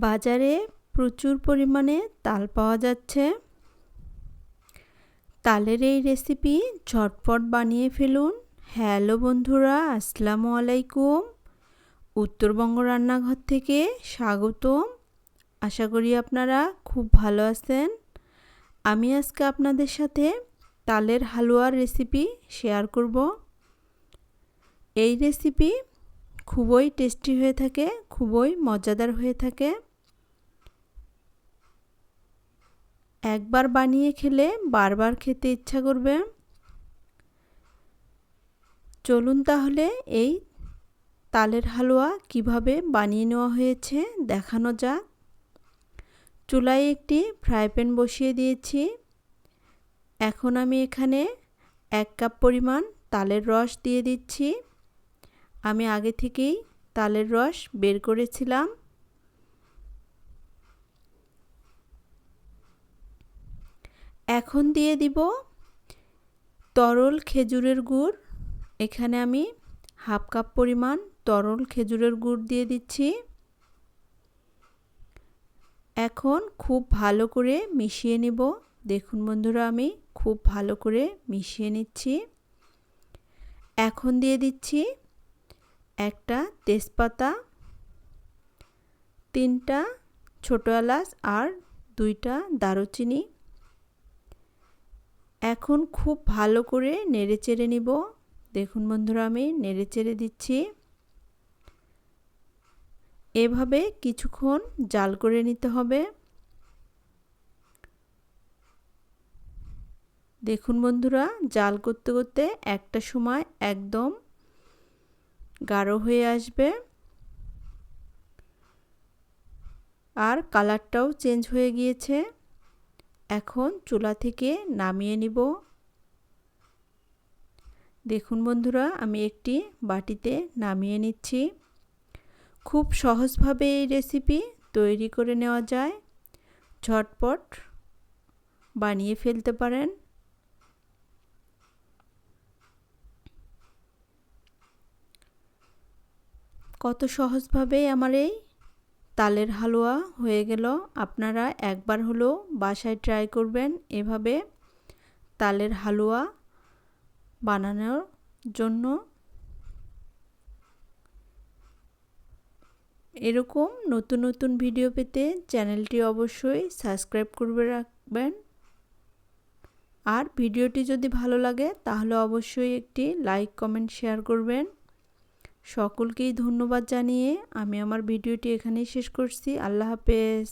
বাজারে প্রচুর পরিমাণে তাল পাওয়া যাচ্ছে। তালের এই রেসিপি ঝটপট বানিয়ে ফেলুন। হ্যালো বন্ধুরা, আসসালামু আলাইকুম। উত্তরবঙ্গ রান্নাঘর থেকে স্বাগতম। আশা করি আপনারা খুব ভালো আছেন। আমি আজকে আপনাদের সাথে তালের হালুয়ার রেসিপি শেয়ার করব। এই রেসিপি খুবই টেস্টি হয়ে থাকে, খুবই মজাদার হয়ে থাকে। একবার বানিয়ে খেলে বারবার খেতে ইচ্ছা করবে। চলুন তাহলে এই তালের হালুয়া কীভাবে বানিয়ে নেওয়া হয়েছে দেখানো যাক। চুলায় একটি ফ্রাই প্যান বসিয়ে দিয়েছি। এখন আমি এখানে এক কাপ পরিমাণ তালের রস দিয়ে দিচ্ছি। আমি আগে থেকেই তালের রস বের করেছিলাম। এখন দিয়ে দিব তরল খেজুরের গুড়। এখানে আমি হাফ কাপ পরিমাণ তরল খেজুরের গুড় দিয়ে দিচ্ছি। এখন খুব ভালো করে মিশিয়ে নিব। দেখুন বন্ধুরা, আমি খুব ভালো করে মিশিয়ে নিচ্ছি। এখন দিয়ে দিচ্ছি একটা তেজপাতা, তিনটা ছোটো এলাচ আর দুইটা দারুচিনি। এখন খুব ভালো করে নেড়ে চেড়ে নিব। দেখুন বন্ধুরা, আমি নেড়ে চেড়ে দিচ্ছি। এভাবে কিছুক্ষণ জাল করে নিতে হবে। দেখুন বন্ধুরা, জাল করতে করতে একটা সময় একদম গাঢ় হয়ে আসবে। আর কালারটাও চেঞ্জ হয়ে গিয়েছে। এখন চুলা থেকে নামিয়ে নিব। দেখুন বন্ধুরা, আমি একটি বাটিতে নামিয়ে নিচ্ছি। খুব সহজভাবে এই রেসিপি তৈরি করে নেওয়া যায়। ঝটপট বানিয়ে ফেলতে পারেন। কত সহজভাবে আমার এই তালের হালুয়া হয়ে গেল। আপনারা একবার হলেও বাসায় ট্রাই করবেন এভাবে তালের হালুয়া বানানোর জন্য। এরকম নতুন নতুন ভিডিও পেতে চ্যানেলটি অবশ্যই সাবস্ক্রাইব করবে রাখবেন। আর ভিডিওটি যদি ভালো লাগে তাহলে অবশ্যই একটি লাইক কমেন্ট শেয়ার করবেন। সকলকেই ধন্যবাদ জানিয়ে আমি আমার ভিডিওটি এখানেই শেষ করছি। আল্লাহ হাফেজ।